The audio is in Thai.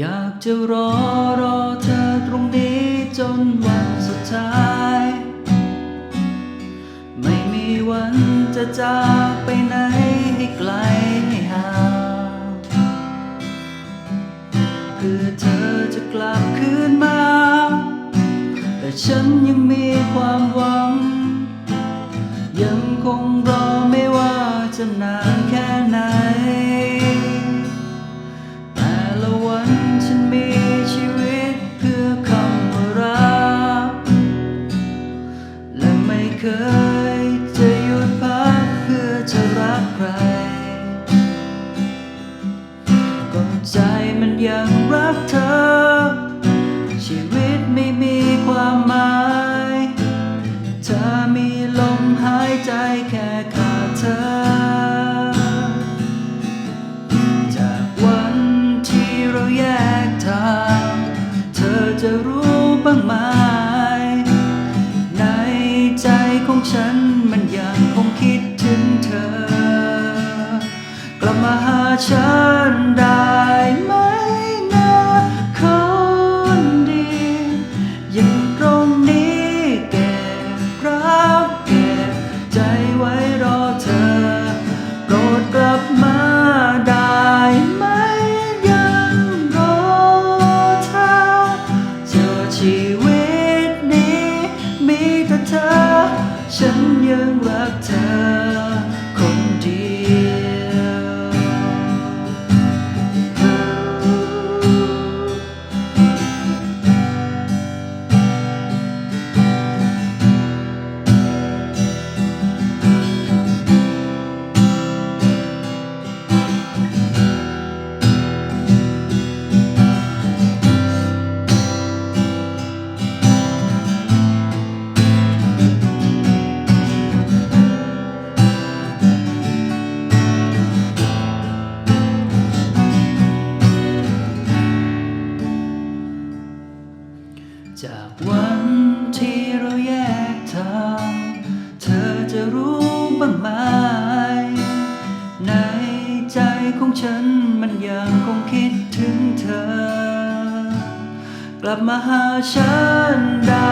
อยากจะรอรอเธอตรงนี้จนวันสุดท้าย ไม่มีวันจะจากไปไหนให้ไกลให้ห่างเพื่อเธอจะกลับคืนมา แต่ฉันยังมีความหวัง ยังคงรอไม่ว่าจะนานแค่ไหน ยจะหยุดพักเพื่อจะรักใคร ก็ใจมันยังรักเธอ ชีวิตไม่มีความหมาย เธอมีลมหายใจแค่ขาดเธอ จากวันที่เราแยกทาง เธอจะรู้บ้างไหม ฉันได้ไหมนะคนดียังตรงนี้เก็บรักเก็บใจไว้รอเธอ โปรดกลับมาได้ไหมยังรอเธอเจอชีวิตนี้มีแต่เธอ ฉันยังรักเธอ จากวันที่เราแยกทาง เธอจะรู้บ้างไหม ในใจของฉันมันยังคงคิดถึงเธอ กลับมาหาฉันได้